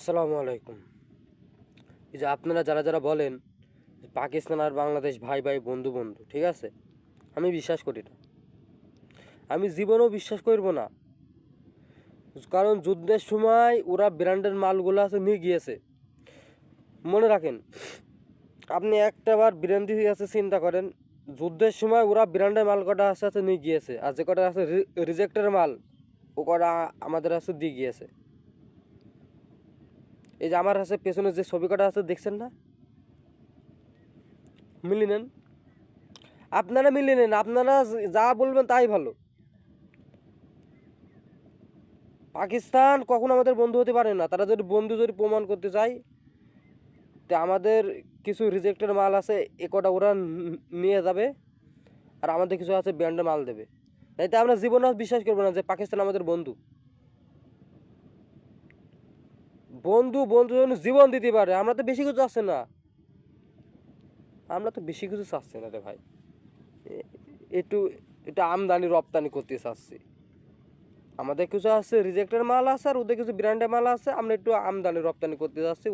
আসসালামু আলাইকুম। এই যে আপনারা যারা যারা বলেন যে পাকিস্তান আর বাংলাদেশ ভাই ভাই, বন্ধু বন্ধু, ঠিক আছে? আমি বিশ্বাস করি না। আমি জীবনেও বিশ্বাস করব না। কারণ যুদ্ধের সময় ওরা ব্র্যান্ডের মালগুলো আছে, নিয়ে গিয়েছে। মনে রাখেন, আপনি একটাবার ব্র্যান্ডি আছে, চিন্তা করেন। যুদ্ধের সময় ওরা ব্র্যান্ডের মাল কটা আস্তে আস্তে নিয়ে গিয়েছে। আর যে কটা আছে রিজেক্টের মাল, ও কটা আমাদের আছে, দিয়ে গিয়েছে। এই যে আমার কাছে পেছনে যে ছবি কটা আছে, দেখছেন না? মিলিয়ে নেন। আপনারা মিলিয়ে নেন, আপনারা যা বলবেন তাই ভালো। পাকিস্তান কখনো আমাদের বন্ধু হতে পারে না। তারা যদি বন্ধু যদি প্রমাণ করতে চায়, তো আমাদের কিছু রিজেক্টের মাল আছে, এ কটা ওরা নিয়ে যাবে, আর আমাদের কিছু আছে ব্র্যান্ডের মাল দেবে। তাই তো আমরা জীবনে বিশ্বাস করব না যে পাকিস্তান আমাদের বন্ধু। বন্ধু বন্ধু জন্য জীবন দিতে পারে, আমরা তো বেশি কিছু চাচ্ছি না। আমরা তো বেশি কিছু চাচ্ছি না রে ভাই। একটু একটু আমদানি, রপ্তানি করতে চাচ্ছি। আমাদের কিছু আছে রিজেক্টের মাল আছে, আর ওদের কিছু ব্র্যান্ডের মাল আছে, আমরা একটু আমদানি, রপ্তানি করতে চাচ্ছি।